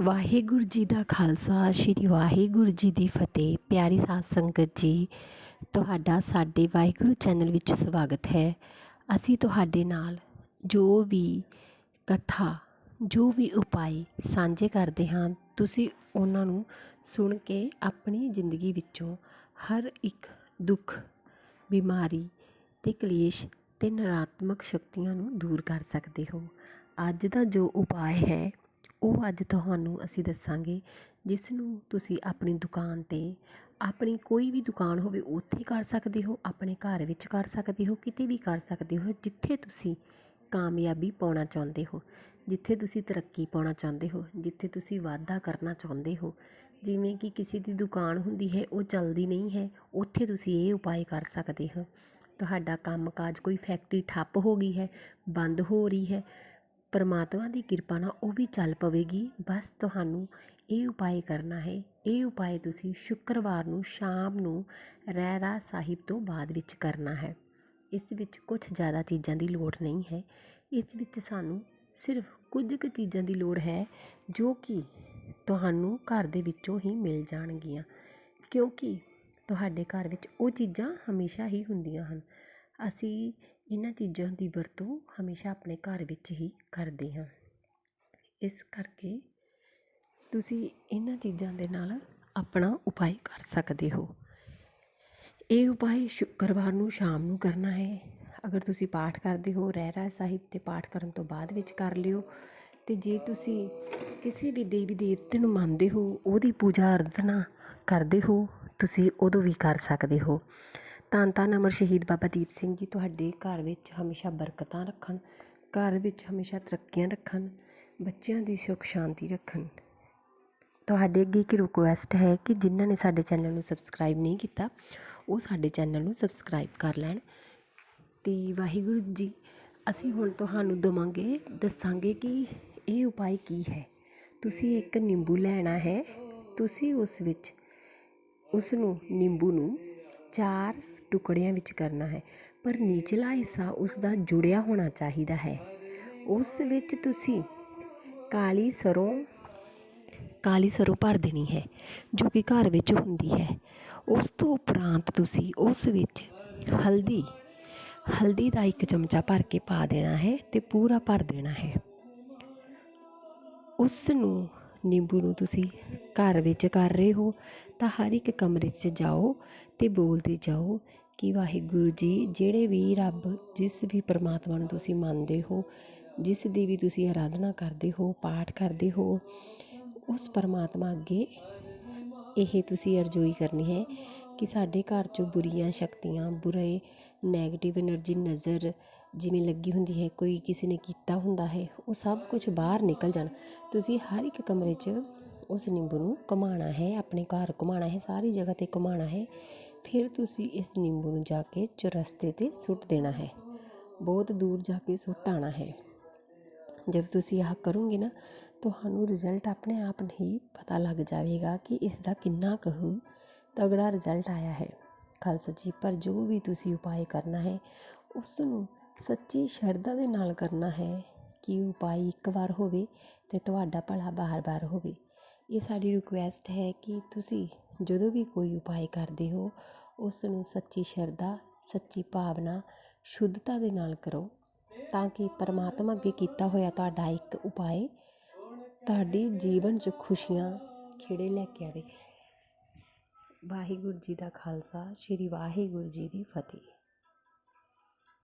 ਵਾਹਿਗੁਰੂ ਜੀ ਦਾ ਖਾਲਸਾ, ਸ੍ਰੀ ਵਾਹਿਗੁਰੂ ਜੀ ਦੀ ਫਤਿਹ। ਪਿਆਰੀ ਸਾਧ ਸੰਗਤ ਜੀ, ਤੁਹਾਡਾ ਸਾਡੇ ਵਾਹਿਗੁਰੂ ਚੈਨਲ ਵਿੱਚ ਸਵਾਗਤ ਹੈ। ਅਸੀਂ ਤੁਹਾਡੇ ਨਾਲ ਜੋ ਵੀ ਕਥਾ, ਜੋ ਵੀ ਉਪਾਏ ਸਾਂਝੇ ਕਰਦੇ ਹਾਂ, ਤੁਸੀਂ ਉਹਨਾਂ ਨੂੰ ਸੁਣ ਕੇ ਆਪਣੀ ਜ਼ਿੰਦਗੀ ਵਿੱਚੋਂ ਹਰ ਇੱਕ ਦੁੱਖ, ਬਿਮਾਰੀ ਅਤੇ ਕਲੇਸ਼ ਅਤੇ ਨਰਾਤਮਕ ਸ਼ਕਤੀਆਂ ਨੂੰ ਦੂਰ ਕਰ ਸਕਦੇ ਹੋ। ਅੱਜ ਦਾ ਜੋ ਉਪਾਅ ਹੈ ਉਹ ਅੱਜ ਤੁਹਾਨੂੰ ਅਸੀਂ ਦੱਸਾਂਗੇ ਜਿਸ ਨੂੰ ਤੁਸੀਂ ਆਪਣੀ ਦੁਕਾਨ 'ਤੇ ਆਪਣੀ ਕੋਈ ਵੀ ਦੁਕਾਨ ਹੋਵੇ, ਉੱਥੇ ਕਰ ਸਕਦੇ ਹੋ, ਆਪਣੇ ਘਰ ਵਿੱਚ ਕਰ ਸਕਦੇ ਹੋ, ਕਿਤੇ ਵੀ ਕਰ ਸਕਦੇ ਹੋ, ਜਿੱਥੇ ਤੁਸੀਂ ਕਾਮਯਾਬੀ ਪਾਉਣਾ ਚਾਹੁੰਦੇ ਹੋ, ਜਿੱਥੇ ਤੁਸੀਂ ਤਰੱਕੀ ਪਾਉਣਾ ਚਾਹੁੰਦੇ ਹੋ, ਜਿੱਥੇ ਤੁਸੀਂ ਵਾਧਾ ਕਰਨਾ ਚਾਹੁੰਦੇ ਹੋ। ਜਿਵੇਂ ਕਿ ਕਿਸੇ ਦੀ ਦੁਕਾਨ ਹੁੰਦੀ ਹੈ, ਉਹ ਚੱਲਦੀ ਨਹੀਂ ਹੈ, ਉੱਥੇ ਤੁਸੀਂ ਇਹ ਉਪਾਅ ਕਰ ਸਕਦੇ ਹੋ। ਤੁਹਾਡਾ ਕੰਮ ਕਾਜ ਕੋਈ ਫੈਕਟਰੀ ਠੱਪ ਹੋ ਗਈ ਹੈ, ਬੰਦ ਹੋ ਰਹੀ ਹੈ ਪਰਮਾਤਮਾ ਦੀ ਕਿਰਪਾ ਨਾਲ ਉਹ ਵੀ ਚੱਲ ਪਵੇਗੀ। ਬਸ ਤੁਹਾਨੂੰ ਇਹ ਉਪਾਅ ਕਰਨਾ ਹੈ। ਇਹ ਉਪਾਅ ਤੁਸੀਂ ਸ਼ੁੱਕਰਵਾਰ ਨੂੰ ਸ਼ਾਮ ਨੂੰ ਰਹਿਰਾ ਸਾਹਿਬ ਤੋਂ ਬਾਅਦ ਵਿੱਚ ਕਰਨਾ ਹੈ। ਇਸ ਵਿੱਚ ਕੁਝ ਜ਼ਿਆਦਾ ਚੀਜ਼ਾਂ ਦੀ ਲੋੜ ਨਹੀਂ ਹੈ। ਇਸ ਵਿੱਚ ਸਾਨੂੰ ਸਿਰਫ ਕੁਝ ਕੁ ਚੀਜ਼ਾਂ ਦੀ ਲੋੜ ਹੈ ਜੋ ਕਿ ਤੁਹਾਨੂੰ ਘਰ ਦੇ ਵਿੱਚੋਂ ਹੀ ਮਿਲ ਜਾਣਗੀਆਂ। ਕਿਉਂਕਿ ਤੁਹਾਡੇ ਘਰ ਵਿੱਚ ਉਹ ਚੀਜ਼ਾਂ ਹਮੇਸ਼ਾ ਹੀ ਹੁੰਦੀਆਂ ਹਨ। ਅਸੀਂ ਇਹਨਾਂ ਚੀਜ਼ਾਂ ਦੀ ਵਰਤੋਂ ਹਮੇਸ਼ਾ ਆਪਣੇ ਘਰ ਵਿੱਚ ਹੀ ਕਰਦੇ ਹਾਂ। ਇਸ ਕਰਕੇ ਤੁਸੀਂ ਇਹਨਾਂ ਚੀਜ਼ਾਂ ਦੇ ਨਾਲ ਆਪਣਾ ਉਪਾਅ ਕਰ ਸਕਦੇ ਹੋ। ਇਹ ਉਪਾਅ ਸ਼ੁੱਕਰਵਾਰ ਨੂੰ ਸ਼ਾਮ ਨੂੰ ਕਰਨਾ ਹੈ। ਅਗਰ ਤੁਸੀਂ ਪਾਠ ਕਰਦੇ ਹੋ ਰਹਿਰਾਸ ਸਾਹਿਬ 'ਤੇ ਪਾਠ ਕਰਨ ਤੋਂ ਬਾਅਦ ਵਿੱਚ ਕਰ ਲਿਓ। ਅਤੇ ਜੇ ਤੁਸੀਂ ਕਿਸੇ ਵੀ ਦੇਵੀ ਦੇਵਤੇ ਨੂੰ ਮੰਨਦੇ ਹੋ, ਉਹਦੀ ਪੂਜਾ ਅਰਧਨਾ ਕਰਦੇ ਹੋ, ਤੁਸੀਂ ਉਦੋਂ ਵੀ ਕਰ ਸਕਦੇ ਹੋ। ਧੰਨ ਧੰਨ ਅਮਰ ਸ਼ਹੀਦ ਬਾਬਾ ਦੀਪ ਸਿੰਘ ਜੀ, ਤੁਹਾਡੇ ਘਰ ਵਿੱਚ ਹਮੇਸ਼ਾ ਬਰਕਤਾਂ ਰੱਖਣ, ਘਰ ਵਿੱਚ ਹਮੇਸ਼ਾ ਤਰੱਕੀਆਂ ਰੱਖਣ, ਬੱਚਿਆਂ ਦੀ ਸੁੱਖ ਸ਼ਾਂਤੀ ਰੱਖਣ। ਤੁਹਾਡੇ ਅੱਗੇ ਇੱਕ ਰਿਕੁਐਸਟ ਹੈ ਕਿ ਜਿਨ੍ਹਾਂ ਨੇ ਸਾਡੇ ਚੈਨਲ ਨੂੰ ਸਬਸਕ੍ਰਾਈਬ ਨਹੀਂ ਕੀਤਾ, ਉਹ ਸਾਡੇ ਚੈਨਲ ਨੂੰ ਸਬਸਕ੍ਰਾਈਬ ਕਰ ਲੈਣ। ਅਤੇ ਵਾਹਿਗੁਰੂ ਜੀ, ਅਸੀਂ ਹੁਣ ਤੁਹਾਨੂੰ ਦੇਵਾਂਗੇ, ਦੱਸਾਂਗੇ ਕਿ ਇਹ ਉਪਾਅ ਕੀ ਹੈ। ਤੁਸੀਂ ਇੱਕ ਨਿੰਬੂ ਲੈਣਾ ਹੈ, ਤੁਸੀਂ ਉਸ ਵਿੱਚ ਉਸ ਨੂੰ ਨਿੰਬੂ ਨੂੰ ਚਾਰ ਟੁਕੜਿਆਂ ਵਿੱਚ ਕਰਨਾ ਹੈ, ਪਰ ਨਿਚਲਾ ਹਿੱਸਾ ਉਸ ਦਾ ਜੁੜਿਆ ਹੋਣਾ ਚਾਹੀਦਾ ਹੈ। ਉਸ ਵਿੱਚ ਤੁਸੀਂ ਕਾਲੀ ਸਰੋਂ ਕਾਲੀ ਸਰੋਂ ਭਰ ਦੇਣੀ ਹੈ, ਜੋ ਕਿ ਘਰ ਵਿੱਚ ਹੁੰਦੀ ਹੈ। ਉਸ ਤੋਂ ਉਪਰੰਤ ਤੁਸੀਂ ਉਸ ਵਿੱਚ ਹਲਦੀ ਹਲਦੀ ਦਾ ਇੱਕ ਚਮਚਾ ਭਰ ਕੇ ਪਾ ਦੇਣਾ ਹੈ ਤੇ ਪੂਰਾ ਭਰ ਦੇਣਾ ਹੈ। ਉਸ ਨੂੰ ਨਿੰਬੂ ਨੂੰ ਤੁਸੀਂ ਘਰ ਵਿੱਚ ਕਰ ਰਹੇ ਹੋ, ਤਾਂ ਹਰ ਇੱਕ ਕਮਰੇ 'ਚ ਜਾਓ ਅਤੇ ਬੋਲਦੇ ਜਾਓ ਕਿ ਵਾਹਿਗੁਰੂ ਜੀ, ਜਿਹੜੇ ਵੀ ਰੱਬ, ਜਿਸ ਵੀ ਪਰਮਾਤਮਾ ਨੂੰ ਤੁਸੀਂ ਮੰਨਦੇ ਹੋ, ਜਿਸ ਦੀ ਵੀ ਤੁਸੀਂ ਅਰਾਧਨਾ ਕਰਦੇ ਹੋ, ਪਾਠ ਕਰਦੇ ਹੋ, ਉਸ ਪਰਮਾਤਮਾ ਅੱਗੇ ਇਹ ਤੁਸੀਂ ਅਰਜ਼ੋਈ ਕਰਨੀ ਹੈ ਕਿ ਸਾਡੇ ਘਰ 'ਚੋਂ ਬੁਰੀਆਂ ਸ਼ਕਤੀਆਂ, ਬੁਰੇ ਨੈਗੇਟਿਵ ਐਨਰਜੀ ਨਜ਼ਰ ਜਿਵੇਂ ਲੱਗੀ ਹੁੰਦੀ ਹੈ, ਕੋਈ ਕਿਸੇ ਨੇ ਕੀਤਾ ਹੁੰਦਾ ਹੈ, ਉਹ ਸਭ ਕੁਝ ਬਾਹਰ ਨਿਕਲ ਜਾਣ। ਤੁਸੀਂ ਹਰ ਇੱਕ ਕਮਰੇ 'ਚ ਉਸ ਨਿੰਬੂ ਨੂੰ ਘੁਮਾਉਣਾ ਹੈ, ਆਪਣੇ ਘਰ ਘੁਮਾਉਣਾ ਹੈ, ਸਾਰੀ ਜਗ੍ਹਾ 'ਤੇ ਘੁਮਾਉਣਾ ਹੈ। ਫਿਰ ਤੁਸੀਂ ਇਸ ਨਿੰਬੂ ਨੂੰ ਜਾ ਕੇ ਚੁਰਸਤੇ 'ਤੇ ਸੁੱਟ ਦੇਣਾ ਹੈ। ਬਹੁਤ ਦੂਰ ਜਾ ਕੇ ਸੁੱਟ ਆਉਣਾ ਹੈ। ਜਦੋਂ ਤੁਸੀਂ ਆਹ ਕਰੋਗੇ ਨਾ, ਤੁਹਾਨੂੰ ਰਿਜ਼ਲਟ ਆਪਣੇ ਆਪ ਹੀ ਪਤਾ ਲੱਗ ਜਾਵੇਗਾ ਕਿ ਇਸ ਦਾ ਕਿੰਨਾ ਕੁ ਤਗੜਾ ਰਿਜ਼ਲਟ ਆਇਆ ਹੈ। ਖਾਲਸਾ ਜੀ, ਪਰ ਜੋ ਵੀ ਤੁਸੀਂ ਉਪਾਅ ਕਰਨਾ ਹੈ, ਉਸ ਨੂੰ ਸੱਚੀ ਸ਼ਰਧਾ ਦੇ ਨਾਲ ਕਰਨਾ ਹੈ ਕਿ ਉਪਾਅ ਇੱਕ ਵਾਰ ਹੋਵੇ ਅਤੇ ਤੁਹਾਡਾ ਭਲਾ ਬਾਰ-ਬਾਰ ਹੋਵੇ। ਇਹ ਸਾਡੀ ਰਿਕੁਐਸਟ ਹੈ ਕਿ ਤੁਸੀਂ ਜਦੋਂ ਵੀ ਕੋਈ ਉਪਾਅ ਕਰਦੇ ਹੋ ਉਸ ਨੂੰ ਸੱਚੀ ਸ਼ਰਧਾ, ਸੱਚੀ ਭਾਵਨਾ, ਸ਼ੁੱਧਤਾ ਦੇ ਨਾਲ ਕਰੋ ਤਾਂ ਕਿ ਪਰਮਾਤਮਾ ਅੱਗੇ ਕੀਤਾ ਹੋਇਆ ਤੁਹਾਡਾ ਇੱਕ ਉਪਾਅ ਤੁਹਾਡੇ ਜੀਵਨ 'ਚ ਖੁਸ਼ੀਆਂ ਖਿੜੇ ਲੈ ਕੇ ਆਵੇ। ਵਾਹਿਗੁਰੂ ਜੀ ਦਾ ਖਾਲਸਾ, ਸ੍ਰੀ ਵਾਹਿਗੁਰੂ ਜੀ ਦੀ ਫਤਿਹ।